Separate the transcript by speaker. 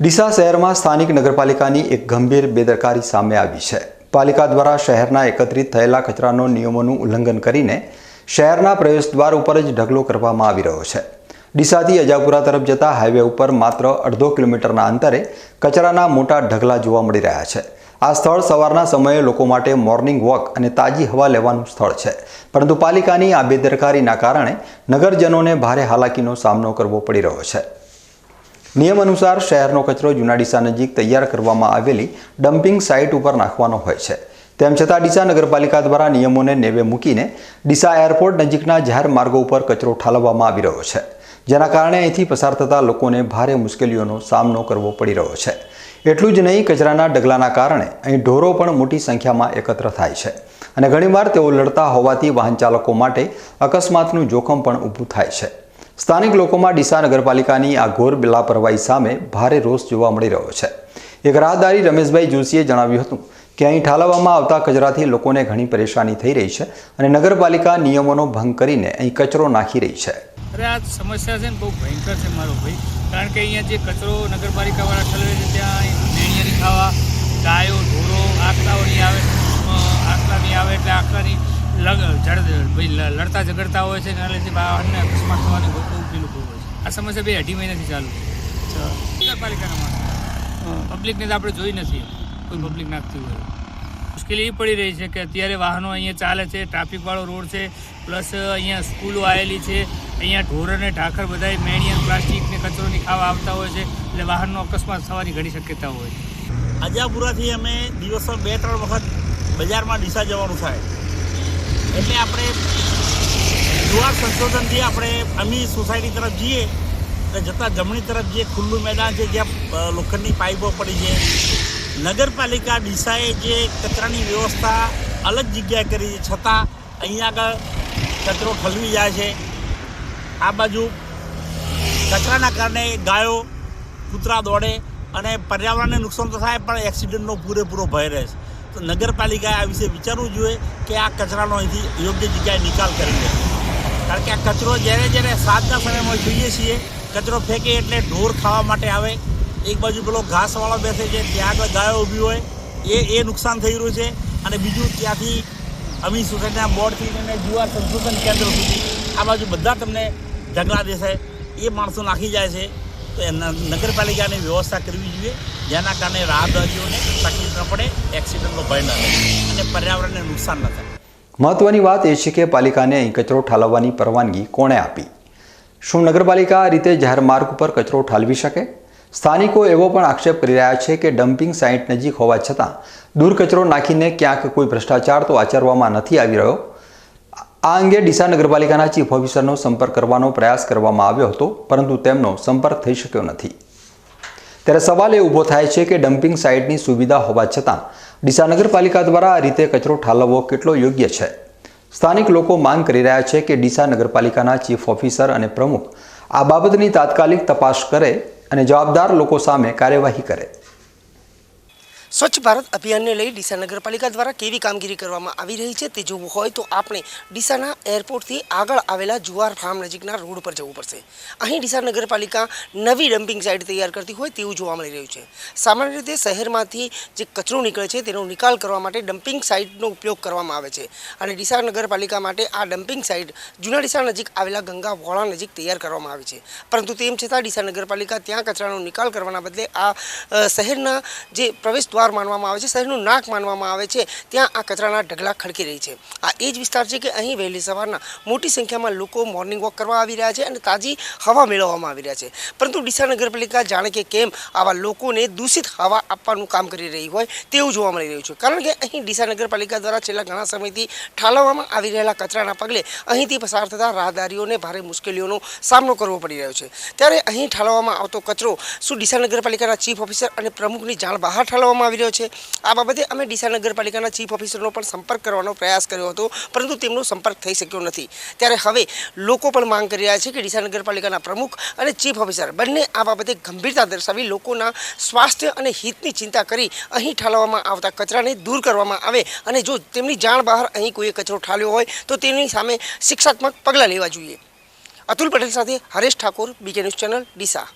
Speaker 1: ડીસા શહેરમાં સ્થાનિક નગરપાલિકાની એક ગંભીર બેદરકારી સામે આવી છે. પાલિકા દ્વારા શહેરના એકત્રિત થયેલા કચરાનો નિયમોનું ઉલ્લંઘન કરીને શહેરના પ્રવેશદ્વાર ઉપર જ ઢગલો કરવામાં આવી રહ્યો છે. ડીસાથી અજાપુરા તરફ જતા હાઈવે ઉપર માત્ર અડધો કિલોમીટરના અંતરે કચરાના મોટા ઢગલા જોવા મળી રહ્યા છે. આ સ્થળ સવારના સમયે લોકો માટે મોર્નિંગ વોક અને તાજી હવા લેવાનું સ્થળ છે. પરંતુ પાલિકાની આ બેદરકારીના કારણે નગરજનોને ભારે હાલાકીનો સામનો કરવો પડી રહ્યો છે. નિયમ અનુસાર શહેરનો કચરો જૂના ડીસા નજીક તૈયાર કરવામાં આવેલી ડમ્પિંગ સાઇટ ઉપર નાખવાનો હોય છે. તેમ છતાં ડીસા નગરપાલિકા દ્વારા નિયમોને નેવે મૂકીને ડીસા એરપોર્ટ નજીકના જાહેર માર્ગો ઉપર કચરો ઠાલવવામાં આવી રહ્યો છે. જેના કારણે અહીંથી પસાર થતા લોકોને ભારે મુશ્કેલીઓનો સામનો કરવો પડી રહ્યો છે. એટલું જ નહીં, કચરાના ડગલાના કારણે અહીં ઢોરો પણ મોટી સંખ્યામાં એકત્ર થાય છે અને ઘણીવાર તેઓ લડતા હોવાથી વાહન ચાલકો માટે અકસ્માતનું જોખમ પણ ઊભું થાય છે. સ્થાનિક લોકોમાં ડીસા નગરપાલિકાની આ ઘોર લાપરવાહી સામે ભારે રોષ જોવા મળી રહ્યો છે. એક રાહદારી રમેશભાઈ જોશીએ જણાવ્યું હતું કે અહીં ઠાલવવામાં આવતા કચરાથી લોકોને ઘણી પરેશાની થઈ રહી છે અને નગરપાલિકા નિયમોનો ભંગ કરીને અહીં કચરો નાખી રહી છે.
Speaker 2: અરે, આ સમસ્યા છે ને બહુ ભયંકર છે મારો ભાઈ. કારણ કે અહીંયા જે કચરો નગરપાલિકાવાળા ઠલવે છે, ત્યાં ખાવા, ગાયો, ઢોરો નહીં આવે. નહીં આવે એટલે આખલાની લડતા ઝઘડતા હોય છે એના લીધે વાહનને અકસ્માત થવાની બહુ બહુ પેલું બહુ હોય છે. આ સમસ્યા બે અઢી મહિનાથી ચાલુ છે. નગરપાલિકાના પબ્લિકને તો આપણે જોઈ નથી કોઈ પબ્લિક નાખતી હોય. મુશ્કેલી એ પડી રહી છે કે અત્યારે વાહનો અહીંયા ચાલે છે ટ્રાફિકવાળો રોડ છે પ્લસ અહીંયા સ્કૂલો આવેલી છે અહીંયા ઢોર અને ઢાખર બધાય મેણિયા પ્લાસ્ટિક ને કચરોની ખાવા આવતા હોય છે એટલે વાહનનો અકસ્માત થવાની ઘણી શક્યતા હોય છે.
Speaker 3: અજાપુરાથી અમે દિવસમાં બે ત્રણ વખત બજારમાં ડીસા જવાનું થાય. એટલે આપણે જુવાર સંશોધનથી આપણે અમી સોસાયટી તરફ જઈએ તો જતાં જમણી તરફ જે ખુલ્લું મેદાન છે, જ્યાં લોખંડની પાઇપો પડી છે. નગરપાલિકા ડીસાએ જે કચરાની વ્યવસ્થા અલગ જગ્યાએ કરી છે, છતાં અહીંયા આગળ કચરો ઠલવી જાય છે. આ બાજુ કચરાના કારણે ગાયો કૂતરા દોડે અને પર્યાવરણને નુકસાન તો થાય, પણ એક્સિડન્ટનો પૂરેપૂરો ભય રહે છે. તો નગરપાલિકાએ આ વિશે વિચારવું જોઈએ કે આ કચરાનો અહીંથી યોગ્ય જગ્યાએ નિકાલ કરી દે કારણ કે આ કચરો જ્યારે જ્યારે સાંજના સમયમાં જોઈએ છીએ, કચરો ફેંકે એટલે ઢોર ખાવા માટે આવે. એક બાજુ પેલો ઘાસવાળો બેસે છે, ત્યાં આગળ ગાયો ઊભી હોય. એ એ નુકસાન થઈ રહ્યું છે. અને બીજું ત્યાંથી અમી સોસાયટીના બોર્ડથી લઈને જુવાર સંશોધન કેન્દ્ર સુધી આ બાજુ બધા તમને ઢગલા દેશે એ માણસો નાખી જાય છે. તો નગરપાલિકાની વ્યવસ્થા કરવી જોઈએ. જેના કારણે રાહદારીઓને તકલીફ ન પડે. એક્સિડન્ટનો ભય ન રહે અને પર્યાવરણને નુકસાન ન થાય.
Speaker 1: મહત્વની વાત એ છે કે પાલિકાને અહીં કચરો ઠાલવવાની પરવાનગી કોણે આપી? શું નગરપાલિકા આ રીતે જાહેર માર્ગ ઉપર કચરો ઠાલવી શકે? સ્થાનિકો એવો પણ આક્ષેપ કરી રહ્યા છે કે ડમ્પિંગ સાઇટ નજીક હોવા છતાં દૂર કચરો નાખીને ક્યાંક કોઈ ભ્રષ્ટાચાર તો આચરવામાં નથી આવી રહ્યો. આ અંગે ડીસા નગરપાલિકાના ચીફ ઓફિસરનો સંપર્ક કરવાનો પ્રયાસ કરવામાં આવ્યો હતો, પરંતુ તેમનો સંપર્ક થઈ શક્યો નથી. ત્યારે સવાલ એ ઊભો થાય છે કે ડમ્પિંગ સાઇટની સુવિધા હોવા છતાં ડીસા નગરપાલિકા દ્વારા આ રીતે કચરો ઠાલવવો કેટલો યોગ્ય છે? સ્થાનિક લોકો માંગ કરી રહ્યા છે કે ડીસા નગરપાલિકાના ચીફ ઓફિસર અને પ્રમુખ આ બાબતની તાત્કાલિક તપાસ કરે અને જવાબદાર લોકો સામે કાર્યવાહી કરે.
Speaker 4: સ્વચ્છ ભારત અભિયાનને લઈ ડીસા નગરપાલિકા દ્વારા કેવી કામગીરી કરવામાં આવી રહી છે તે જોવું હોય તો આપણે ડીસાના એરપોર્ટથી આગળ આવેલા જુવાર ફાર્મ નજીકના રોડ પર જવું પડશે. અહીં ડીસા નગરપાલિકા નવી ડમ્પિંગ સાઇટ તૈયાર કરતી હોય તેવું જોવા મળી રહ્યું છે. સામાન્ય રીતે શહેરમાંથી જે કચરો નીકળે છે તેનો નિકાલ કરવા માટે ડમ્પિંગ સાઇટનો ઉપયોગ કરવામાં આવે છે અને ડીસા નગરપાલિકા માટે આ ડમ્પિંગ સાઇટ જૂના ડીસા નજીક આવેલા ગંગા વોળા નજીક તૈયાર કરવામાં આવી છે. પરંતુ તેમ છતાં ડીસા નગરપાલિકા ત્યાં કચરાનો નિકાલ કરવાના બદલે આ શહેરના જે પ્રવેશ દ્વાર માનવામાં આવે છે, શહેરનું નાક માનવામાં આવે છે. ત્યાં આ કચરાના ઢગલા ખડકી રહી છે. આ એ જ વિસ્તાર છે કે અહીં વહેલી સવારના મોટી સંખ્યામાં લોકો મોર્નિંગ વોક કરવા આવી રહ્યા છે અને તાજી હવા મેળવવામાં આવી રહ્યા છે. પરંતુ ડીસા નગરપાલિકા જાણે કે કેમ આવા લોકોને દૂષિત હવા આપવાનું કામ કરી રહી હોય તેવું જોવા મળી રહ્યું છે. કારણ કે અહીં ડીસા નગરપાલિકા દ્વારા છેલ્લા ઘણા સમયથી ઠાલવવામાં આવી રહેલા કચરાના પગલે અહીંથી પસાર થતા રાહદારીઓને ભારે મુશ્કેલીઓનો સામનો કરવો પડી રહ્યો છે. ત્યારે અહીં ઠાલવવામાં આવતો કચરો શું ડીસા નગરપાલિકાના ચીફ ઓફિસર અને પ્રમુખની જાણ બહાર ઠાલવવામાં આવી રહ્યો છે. આ બાબતે અમે ડીસા નગરપાલિકાના ચીફ ઓફિસરનો પણ સંપર્ક કરવાનો પ્રયાસ કર્યો હતો, પરંતુ તેમનો સંપર્ક થઈ શક્યો નથી. ત્યારે હવે લોકો પણ માંગ કરી રહ્યા છે કે ડીસા નગરપાલિકાના પ્રમુખ અને ચીફ ઓફિસર બંને આ બાબતે ગંભીરતા દર્શાવી લોકોના સ્વાસ્થ્ય અને હિતની ચિંતા કરી અહીં ઠાલવવામાં આવતા કચરાને દૂર કરવામાં આવે અને જો તેમની જાણ બહાર અહીં કોઈએ કચરો ઠાલ્યો હોય, તો તેની સામે શિક્ષાત્મક પગલાં લેવા જોઈએ. અતુલ પટેલ સાથે Haresh Thakor, BK news channel Deesa.